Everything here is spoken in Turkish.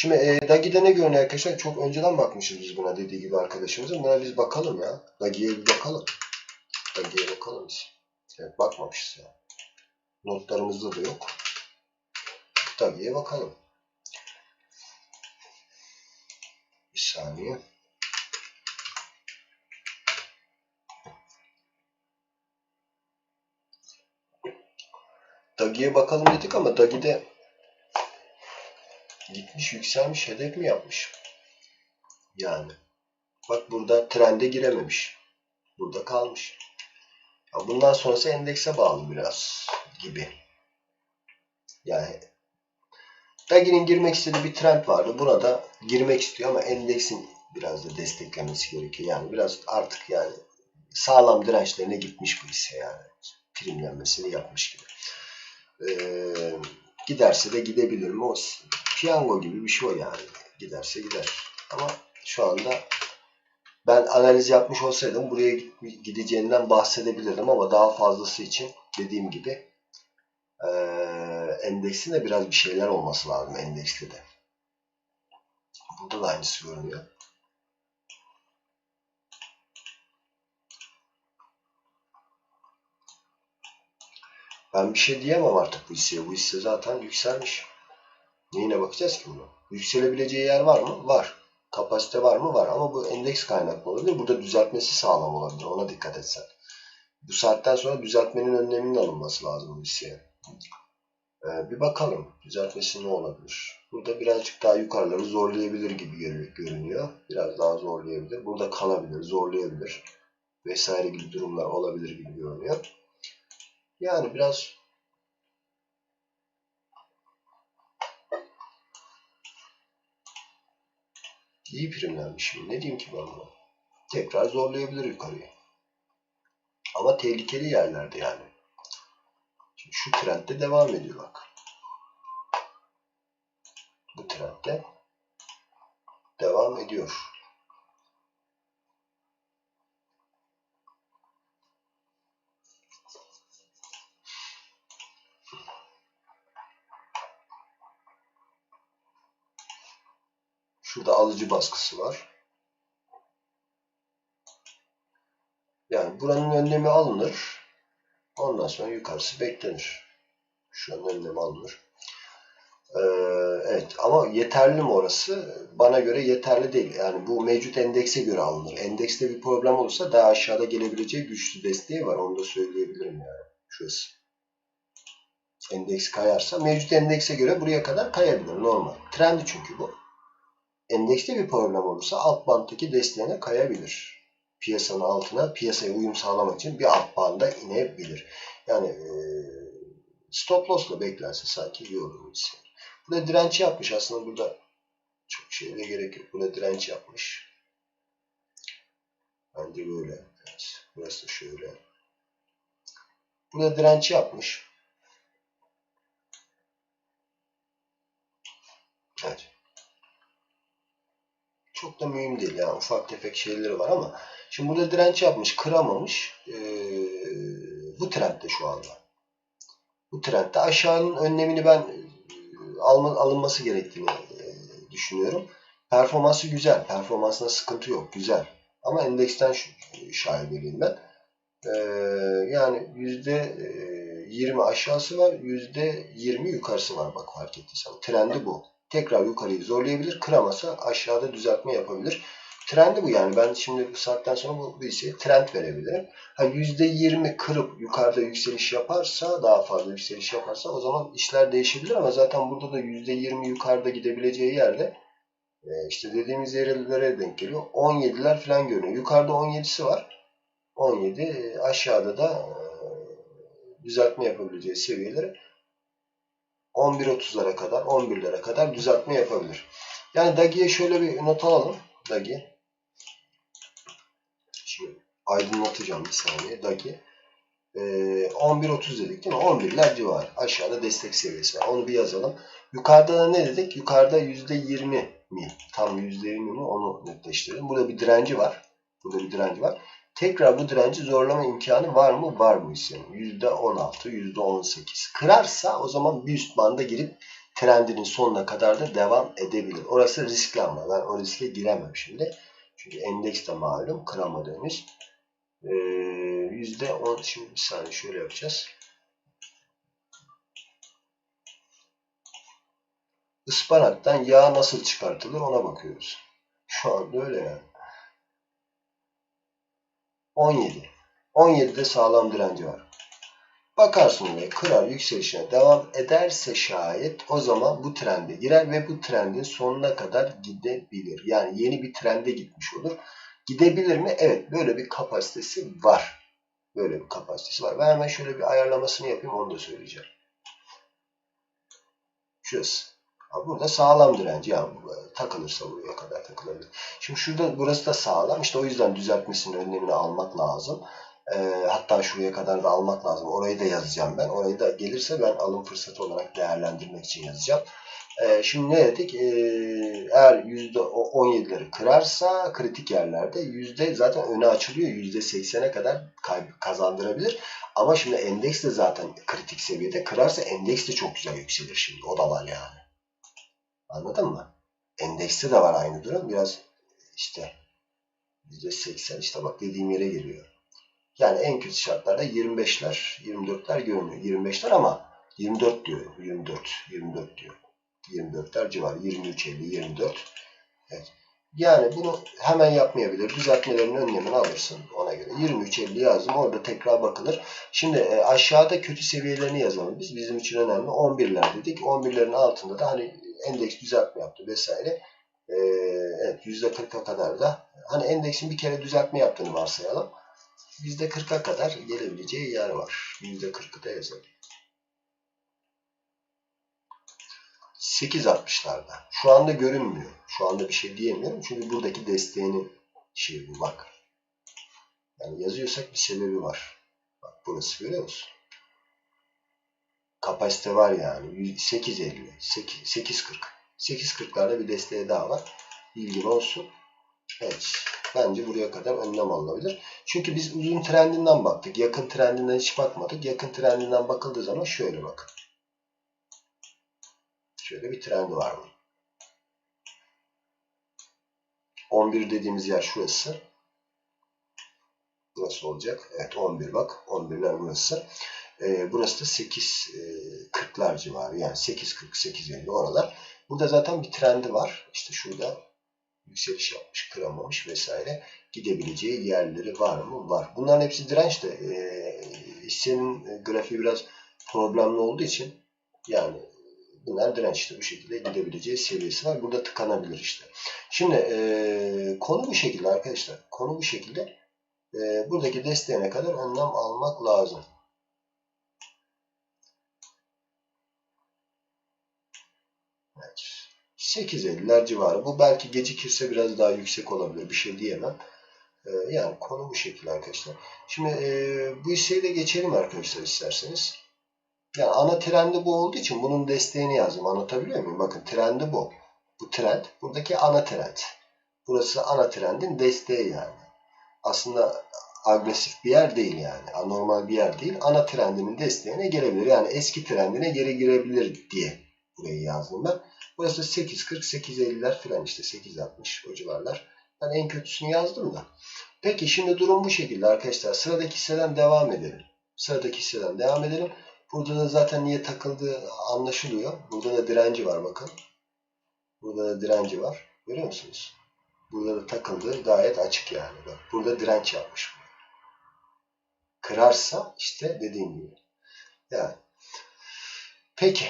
Şimdi e, Dagi'de ne görünüyor arkadaşlar? Çok önceden bakmışız biz buna dediği gibi arkadaşımızın. Buna biz bakalım ya. Dagi'ye bir bakalım. Dagi'ye bakalım biz. Evet bakmamışız ya. Notlarımızda da yok. Dagi'ye bakalım. Bir saniye. Dagi'ye bakalım dedik ama Dagi'de gitmiş yükselmiş hedef mi yapmış? Yani. Bak burada trende girememiş. Burada kalmış. Ya bundan sonrası endekse bağlı biraz gibi. Yani Dagi'nin girmek istediği bir trend vardı. Buna da girmek istiyor ama endeksin biraz da desteklemesi gerekiyor. Yani biraz artık yani sağlam dirençlerine gitmiş bu hisse yani. Primlenmesini yapmış gibi. Ee, giderse de gidebilir mi? O piyango gibi bir şey o yani. Giderse gider. Ama şu anda ben analiz yapmış olsaydım buraya gideceğinden bahsedebilirdim ama daha fazlası için dediğim gibi e, endeksin de biraz bir şeyler olması lazım endekste de. Burada da aynısı görünüyor. Ben bir şey diyemem artık bu hisseye. Bu hisse zaten yükselmiş. Neyine bakacağız ki bunu? Yükselebileceği yer var mı? Var. Kapasite var mı? Var. Ama bu endeks kaynaklı olabilir. Burada düzeltmesi sağlam olabilir. Ona dikkat etsen. Bu saatten sonra düzeltmenin önleminin alınması lazım bu hisseye. Ee, bir bakalım. Düzeltmesi ne olabilir? Burada birazcık daha yukarıları zorlayabilir gibi görünüyor. Biraz daha zorlayabilir. Burada kalabilir, zorlayabilir. Vesaire gibi durumlar olabilir gibi görünüyor. Yani biraz iyi primlenmiş. Ne diyeyim ki ben buna? Tekrar zorlayabilir yukarıya. Ama tehlikeli yerlerde yani. Şimdi şu trendde devam ediyor bak. Bu trendde devam ediyor. Şurada alıcı baskısı var. Yani buranın önlemi alınır. Ondan sonra yukarısı beklenir. Şu an önlemi alınır. Ee, evet ama yeterli mi orası? Bana göre yeterli değil. Yani bu mevcut endekse göre alınır. Endekste bir problem olursa daha aşağıda gelebileceği güçlü desteği var. Onu da söyleyebilirim yani. Şurası. Endeks kayarsa mevcut endekse göre buraya kadar kayabilir. Normal. Trendi çünkü bu endekste bir problem olursa alt banttaki desteğine kayabilir. Piyasanın altına piyasaya uyum sağlamak için bir alt banda inebilir. Yani e, stop loss'la beklense sanki iyi olur. Burada direnç yapmış. Aslında burada çok şeyle gerek yok. Burada direnç yapmış. Bence böyle. Evet. Burası da şöyle. Burada direnç yapmış. Evet çok da mühim değil. Yani ufak tefek şeyleri var ama şimdi burada direnç yapmış, kıramamış. Ee, bu trendde şu anda. Bu trendde aşağının önlemini ben e, alma, alınması gerektiğini e, düşünüyorum. Performansı güzel. Performansında sıkıntı yok. Güzel. Ama endeksten şaibeliyim ben. Ee, yani yüzde 20 aşağısı var. %20 yukarısı var. Bak fark ettiysen. Trendi bu tekrar yukarıyı zorlayabilir. Kıramasa aşağıda düzeltme yapabilir. Trendi bu yani. Ben şimdi bu saatten sonra bu, hisseye trend verebilirim. Ha %20 kırıp yukarıda yükseliş yaparsa, daha fazla yükseliş yaparsa o zaman işler değişebilir ama zaten burada da %20 yukarıda gidebileceği yerde e, işte dediğimiz yerlere denk geliyor. 17'ler falan görünüyor. Yukarıda 17'si var. 17 e, aşağıda da e, düzeltme yapabileceği seviyeleri 11.30'lara kadar, 11'lere kadar düzeltme yapabilir. Yani Dagi'ye şöyle bir not alalım. Dagi. Şimdi aydınlatacağım bir saniye. Dagi. Ee, 11.30 dedik değil mi? 11'ler civarı. Aşağıda destek seviyesi var. Onu bir yazalım. Yukarıda da ne dedik? Yukarıda %20 mi? Tam %20 mi? Onu netleştirelim. Burada bir direnci var. Burada bir direnci var. Tekrar bu direnci zorlama imkanı var mı? Var bu hissenin. %16, %18. Kırarsa o zaman bir üst banda girip trendinin sonuna kadar da devam edebilir. Orası riskli ama ben o riske giremem şimdi. Çünkü endeks de malum kıramadı. Ee, %10 şimdi bir saniye şöyle yapacağız. Ispanaktan yağ nasıl çıkartılır ona bakıyoruz. Şu anda öyle yani. 17. 17'de sağlam direnci var. Bakarsın oraya kırar yükselişine devam ederse şayet o zaman bu trende girer ve bu trendin sonuna kadar gidebilir. Yani yeni bir trende gitmiş olur. Gidebilir mi? Evet böyle bir kapasitesi var. Böyle bir kapasitesi var. Ben hemen şöyle bir ayarlamasını yapayım onu da söyleyeceğim. Şurası. Burada sağlam direnci yani takılırsa buraya kadar takılabilir. Şimdi şurada burası da sağlam. İşte o yüzden düzeltmesinin önlemini almak lazım. E, hatta şuraya kadar da almak lazım. Orayı da yazacağım ben. Orayı da gelirse ben alım fırsatı olarak değerlendirmek için yazacağım. E, şimdi ne dedik? E, eğer %17'leri kırarsa kritik yerlerde yüzde zaten öne açılıyor. %80'e kadar kazandırabilir. Ama şimdi endeks de zaten kritik seviyede. Kırarsa endeks de çok güzel yükselir şimdi. O da var yani. Anladın mı? Endekste de var aynı durum. Biraz işte %80 işte bak dediğim yere geliyor. Yani en kötü şartlarda 25'ler, 24'ler görünüyor. 25'ler ama 24 diyor. 24, 24 diyor. 24'ler civarı. 23, 50, 24. Evet. Yani bunu hemen yapmayabilir. Düzeltmelerin önlemini alırsın ona göre. 23.50 yazdım. Orada tekrar bakılır. Şimdi e, aşağıda kötü seviyelerini yazalım biz. Bizim için önemli. 11'ler dedik. 11'lerin altında da hani endeks düzeltme yaptı vesaire. E, evet %40'a kadar da hani endeksin bir kere düzeltme yaptığını varsayalım. %40'a kadar gelebileceği yer var. %40'ı da yazalım. 8.60'larda. Şu anda görünmüyor. Şu anda bir şey diyemiyorum. Çünkü buradaki desteğinin şeyi bu bak. Yani yazıyorsak bir sebebi var. Bak burası görüyor musun? Kapasite var yani. 8.50, 8.40. 8.40'larda bir desteği daha var. Bilgin olsun. Evet. Bence buraya kadar önlem alınabilir. Çünkü biz uzun trendinden baktık. Yakın trendinden hiç bakmadık. Yakın trendinden bakıldığı zaman şöyle bakın. Şöyle bir trendi var mı? 11 dediğimiz yer şurası. Burası olacak. Evet 11 bak. 11'ler burası. Ee, burası da 8 e, 40'lar civarı. Yani 8.40, 8.50 oralar. Burada zaten bir trendi var. İşte şurada yükseliş yapmış, kıramamış vesaire. Gidebileceği yerleri var mı? Var. Bunların hepsi direnç de e, hissenin grafiği biraz problemli olduğu için yani bunlar direnç işte bu şekilde gidebileceği seviyesi var. Burada tıkanabilir işte. Şimdi e, konu bu şekilde arkadaşlar. Konu bu şekilde. E, buradaki desteğine kadar önlem almak lazım. 8.50'ler civarı. Bu belki gecikirse biraz daha yüksek olabilir. Bir şey diyemem. E, yani konu bu şekilde arkadaşlar. Şimdi e, bu hisseyi de geçelim arkadaşlar isterseniz. Yani ana trendi bu olduğu için bunun desteğini yazdım. Anlatabiliyor muyum? Bakın trendi bu. Bu trend. Buradaki ana trend. Burası ana trendin desteği yani. Aslında agresif bir yer değil yani. Anormal bir yer değil. Ana trendinin desteğine gelebilir. Yani eski trendine geri girebilir diye burayı yazdım ben. Burası 8.40, 8.50'ler falan işte 8.60 o civarlar. Ben en kötüsünü yazdım da. Peki şimdi durum bu şekilde arkadaşlar. Sıradaki hisseden devam edelim. Sıradaki hisseden devam edelim. Burada da zaten niye takıldığı anlaşılıyor. Burada da direnci var bakın. Burada da direnci var. Görüyor musunuz? Burada da takıldığı gayet açık yani. Bak, burada direnç yapmış. Kırarsa işte dediğim gibi. Yani. Peki.